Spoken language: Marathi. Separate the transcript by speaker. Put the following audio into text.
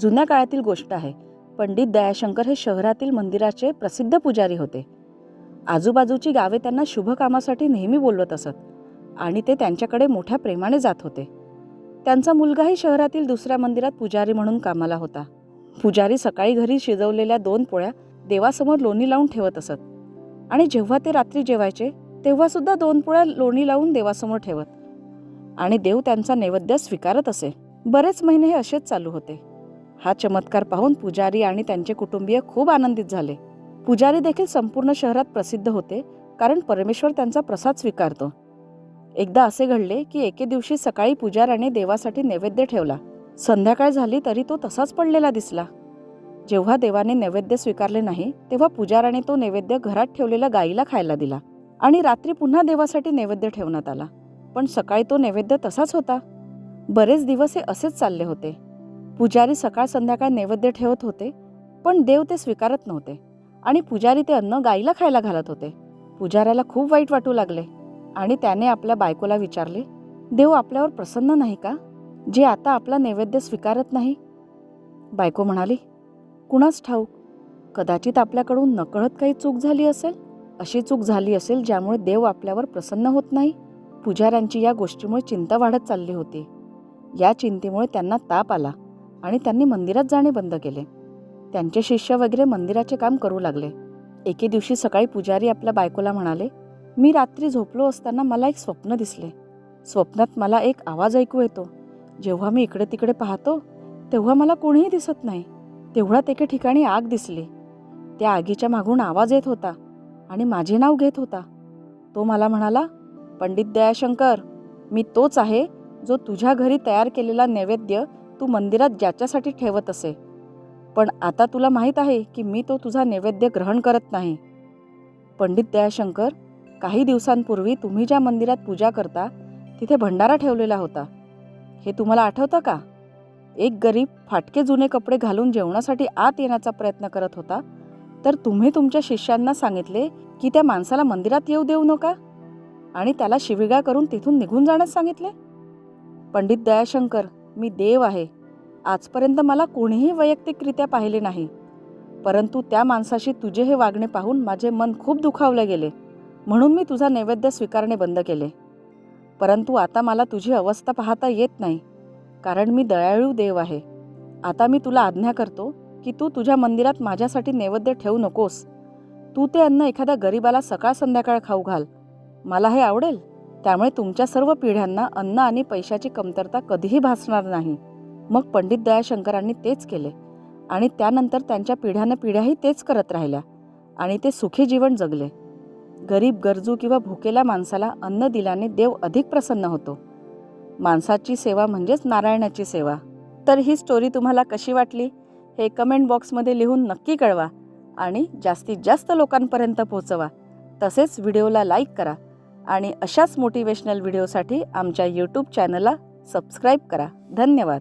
Speaker 1: जुन्या काळातील गोष्ट आहे. पंडित दयाशंकर हे शहरातील मंदिराचे प्रसिद्ध पुजारी होते. आजूबाजूची गावे त्यांना शुभ कामासाठी नेहमी बोलवत असत आणि ते त्यांच्याकडे मोठ्या प्रेमाने जात होते. त्यांचा मुलगाही शहरातील दुसऱ्या मंदिरात पुजारी म्हणून कामाला होता. पुजारी सकाळी घरी शिजवलेल्या दोन पोळ्या देवासमोर लोणी लावून ठेवत असत आणि जेव्हा ते रात्री जेवायचे तेव्हा सुद्धा दोन पोळ्या लोणी लावून देवासमोर ठेवत. आणि देव त्यांचा नैवेद्य स्वीकारत असे. बरेच महिने हे असेच चालू होते. हा चमत्कार पाहून पुजारी आणि त्यांचे कुटुंबीय खूप आनंदित झाले. पुजारी देखील संपूर्ण शहरात प्रसिद्ध होते कारण परमेश्वर त्यांचा प्रसाद स्वीकारतो. एकदा असे घडले की एके दिवशी सकाळी पुजाऱ्याने देवासाठी नैवेद्य ठेवला. संध्याकाळ झाली तरी तो तसाच पडलेला दिसला. जेव्हा देवाने नैवेद्य स्वीकारले नाही तेव्हा पुजाराने तो नैवेद्य घरात ठेवलेल्या गाईला खायला दिला आणि रात्री पुन्हा देवासाठी नैवेद्य ठेवण्यात आला. पण सकाळी तो नैवेद्य तसाच होता. बरेच दिवस हे असेच चालले होते. पुजारी सकाळ संध्याकाळ नैवेद्य ठेवत होते पण देव ते स्वीकारत नव्हते आणि पुजारी ते अन्न गाईला खायला घालत होते. पुजाऱ्याला खूप वाईट वाटू लागले आणि त्याने आपल्या बायकोला विचारले देव आपल्यावर प्रसन्न नाही का? जे आता आपला नैवेद्य स्वीकारत नाही? बायको म्हणाली कुणाच ठाऊक कदाचित आपल्याकडून नकळत काही चूक झाली असेल अशी चूक झाली असेल ज्यामुळे देव आपल्यावर प्रसन्न होत नाही. पुजाऱ्यांची या गोष्टीमुळे चिंता वाढत चालली होती. या चिंतेमुळे त्यांना ताप आला. आणि त्यांनी मंदिरात जाणे बंद केले. त्यांचे शिष्य वगैरे मंदिराचे काम करू लागले. एके दिवशी सकाळी पुजारी आपल्या बायकोला म्हणाले मी रात्री झोपलो असताना मला एक स्वप्न दिसले. स्वप्नात मला एक आवाज ऐकू येतो. जेव्हा मी इकडे तिकडे पाहतो तेव्हा मला कोणीही दिसत नाही. तेवढ्यात एके ठिकाणी आग दिसली. त्या आगीच्या मागून आवाज येत होता आणि माझे नाव घेत होता. तो मला म्हणाला पंडित दयाशंकर मी तोच आहे जो तुझ्या घरी तयार केलेला नैवेद्य तू मंदिरात ज्याच्यासाठी ठेवत असे. पण आता तुला माहीत आहे की मी तो तुझा नैवेद्य ग्रहण करत नाही. पंडित दयाशंकर काही दिवसांपूर्वी तुम्ही ज्या मंदिरात पूजा करता तिथे भंडारा ठेवलेला होता. हे तुम्हाला आठवतं का? एक गरीब फाटके जुने कपडे घालून जेवणासाठी आत येण्याचा प्रयत्न करत होता. तर तुम्ही तुमच्या शिष्यांना सांगितले की त्या माणसाला मंदिरात येऊ देऊ नका? आणि त्याला शिविगा करून तिथून निघून जाण्यास सांगितले? पंडित दयाशंकर मी देव आहे. आजपर्यंत मला कोणीही वैयक्तिकरित्या पाहिले नाही. परंतु त्या माणसाशी तुझे हे वागणे पाहून माझे मन खूप दुखावले गेले. म्हणून मी तुझा नैवेद्य स्वीकारणे बंद केले. परंतु आता मला तुझी अवस्था पाहता येत नाही. कारण मी दयाळू देव आहे. आता मी तुला आज्ञा करतो की तू तुझ्या मंदिरात माझ्यासाठी नैवेद्य ठेवू नकोस. तू ते अन्न एखाद्या गरीबाला सकाळ संध्याकाळ खाऊ घाल. मला हे आवडेल? त्यामुळे तुमच्या सर्व पिढ्यांना अन्न आणि पैशाची कमतरता कधीही भासणार नाही. मग पंडित दयाशंकरांनी तेच केले. आणि त्यानंतर त्यांच्या पिढ्यानं पिढ्याही तेच करत राहिल्या. आणि ते सुखी जीवन जगले. गरीब गरजू किंवा भुकेल्या माणसाला अन्न दिल्याने देव अधिक प्रसन्न होतो. माणसाची सेवा म्हणजेच नारायणाची सेवा. तर ही स्टोरी तुम्हाला कशी वाटली? हे कमेंट बॉक्समध्ये लिहून नक्की कळवा. आणि जास्तीत जास्त लोकांपर्यंत पोहोचवा. तसेच व्हिडिओला लाईक करा. आणि अशाच मोटिवेशनल व्हिडिओसाठी आमच्या यूट्यूब चॅनलला सबस्क्राईब करा. धन्यवाद.